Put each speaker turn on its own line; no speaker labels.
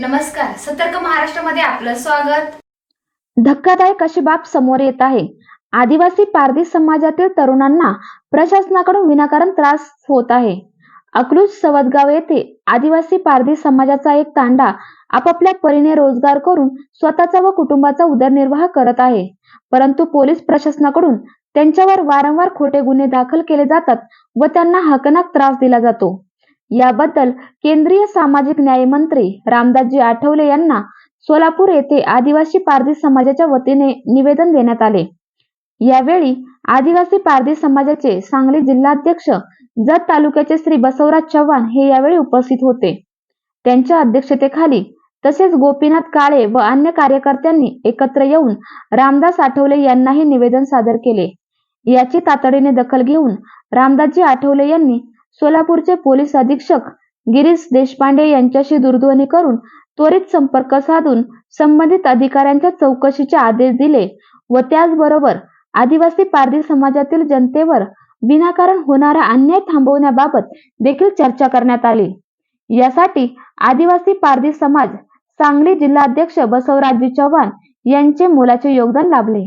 नमस्कार सतर्क महाराष्ट्रामध्ये आपलं स्वागत.
धक्कादायक अशी बाब समोर येत आहे. आदिवासी पारधी समाजातील तरुणांना प्रशासनाकडून विनाकारण त्रास होत आहे. अकलूज सवदगाव येथे आदिवासी पारधी समाजाचा एक तांडा आपापल्या परीने रोजगार करून स्वतःचा व कुटुंबाचा उदरनिर्वाह करत आहे. परंतु पोलीस प्रशासनाकडून त्यांच्यावर वारंवार खोटे गुन्हे दाखल केले जातात व त्यांना हकनाक त्रास दिला जातो. याबद्दल केंद्रीय सामाजिक न्याय मंत्री रामदासजी आठवले यांना सोलापूर येथे आदिवासी पारधी समाजाच्या वतीने निवेदन देण्यात आले. यावेळी आदिवासी पारधी समाजाचे सांगली जिल्हाध्यक्ष जत तालुक्याचे श्री बसवराज चव्हाण हे यावेळी उपस्थित होते. त्यांच्या अध्यक्षतेखाली तसेच गोपीनाथ काळे व अन्य कार्यकर्त्यांनी एकत्र येऊन रामदास आठवले यांनाही निवेदन सादर केले. याची तातडीने दखल घेऊन रामदासजी आठवले यांनी सोलापूरचे पोलीस अधीक्षक गिरीश देशपांडे यांच्याशी दूरध्वनी करून त्वरित संपर्क साधून संबंधित अधिकाऱ्यांच्या चौकशीचे आदेश दिले व त्याचबरोबर आदिवासी पारधी समाजातील जनतेवर विनाकारण होणारा अन्याय थांबवण्याबाबत देखील चर्चा करण्यात आली. यासाठी आदिवासी पारधी समाज सांगली जिल्हाध्यक्ष बसवराजजी चव्हाण यांचे मोलाचे योगदान लाभले.